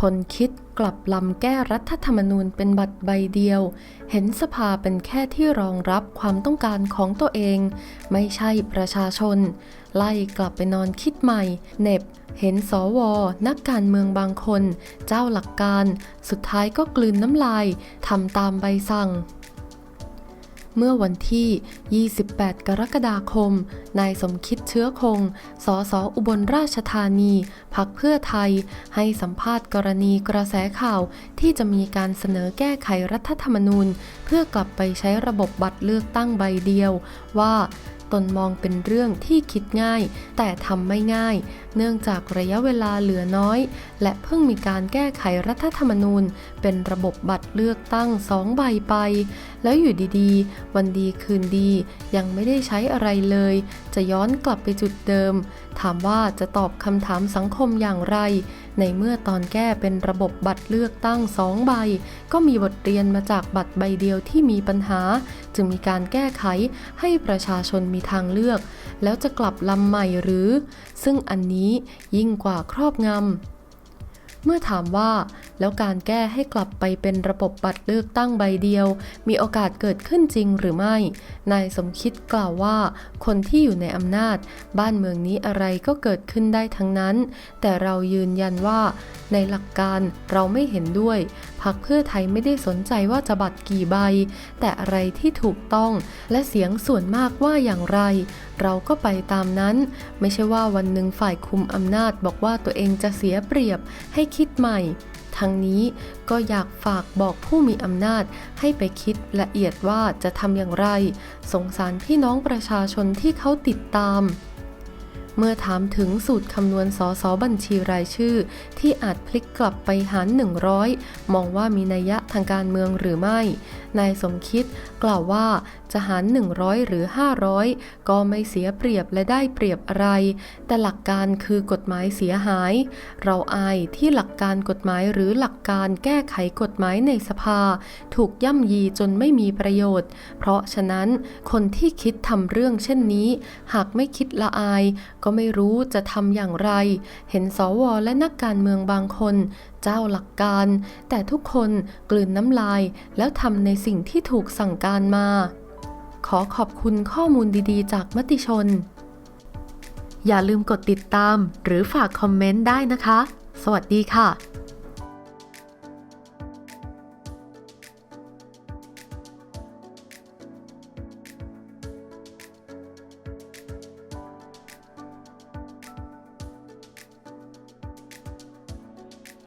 คนคิดกลับลำแก้รัฐธรรมนูญเป็นบัตรใบเดียว เห็นสภาเป็นแค่ที่รองรับความต้องการของตัวเอง ไม่ใช่ประชาชน ไล่กลับไปนอนคิดใหม่เหน็บ เห็นสว นักการเมืองบางคน เจ้าหลักการ สุดท้ายก็กลืนน้ำลายทำตามใบสั่ง เมื่อวันที่ 28 กรกฎาคม นายสมคิดเชื้อคง สสอุบลราชธานีพักเพื่อไทย ให้สัมภาษณ์กรณีกระแสข่าวที่จะมีการเสนอแก้ไขรัฐธรรมนูญ เพื่อกลับไปใช้ระบบบัตรเลือกตั้งใบเดียวว่า ตนมองเป็นเรื่องที่คิดง่าย แต่ทำไม่ง่าย เนื่องจากระยะเวลาเหลือน้อย และเพิ่งมีการแก้ไขรัฐธรรมนูญ เป็นระบบบัตรเลือกตั้งสองใบไป แล้วอยู่ดีๆ วันดีคืนดี ยังไม่ได้ใช้อะไรเลย จะย้อนกลับไปจุดเดิม ถามว่าจะตอบคำถามสังคมอย่างไร ในเมื่อตอนแก้เป็นระบบบัตรเลือกตั้งสองใบ ก็มีบทเรียนมาจากบัตรใบเดียวที่มีปัญหา จึงมีการแก้ไขให้ประชาชนมีทางเลือก แล้วจะกลับลำใหม่หรือ ซึ่งอันนี้ยิ่งกว่าครอบงำเมื่อถามว่า แล้วการแก้ให้กลับไปเป็นระบบบัตรเลือกตั้งใบเดียว มีโอกาสเกิดขึ้นจริงหรือไม่ นายสมคิดกล่าวว่า คนที่อยู่ในอำนาจ บ้านเมืองนี้อะไรก็เกิดขึ้นได้ทั้งนั้น แต่เรายืนยันว่า ในหลักการเราไม่เห็นด้วยพักเพื่อไทยไม่ได้สนใจว่าจะบัตรกี่ใบ แต่อะไรที่ถูกต้อง และเสียงส่วนมากว่าอย่างไร เราก็ไปตามนั้น ไม่ใช่ว่าวันหนึ่งฝ่ายคุมอำนาจบอกว่าตัวเองจะเสียเปรียบให้คิดใหม่ ทั้งนี้ก็อยากฝากบอกผู้มีอำนาจให้ไปคิดละเอียดว่าจะทำอย่างไร สงสารพี่น้องประชาชนที่เขาติดตาม เมื่อถามถึงสูตรคำนวณสสบัญชีรายชื่อ ที่อาจพลิกกลับไปหาร 100 มองว่ามีนัยยะทางการเมืองหรือไม่ นายสมคิดกล่าวว่าจะหาร 100 หรือ 500 ก็ไม่เสียเปรียบและได้เปรียบอะไร แต่หลักการคือกฎหมายเสียหาย เราอายที่หลักการกฎหมายหรือหลักการแก้ไขกฎหมายในสภา ถูกย่ำยีจนไม่มีประโยชน์ เพราะฉะนั้นคนที่คิดทำเรื่องเช่นนี้ หากไม่คิดละอายกก็ไม่รู้จะทำอย่างไร เห็นสวและนักการเมืองบางคน เจ้าหลักการ แต่ทุกคนกลืนน้ำลาย แล้วทำในสิ่งที่ถูกสั่งการมา ขอขอบคุณข้อมูลดีๆ จากมติชน อย่าลืมกดติดตาม หรือฝากคอมเมนต์ได้นะคะ สวัสดีค่ะ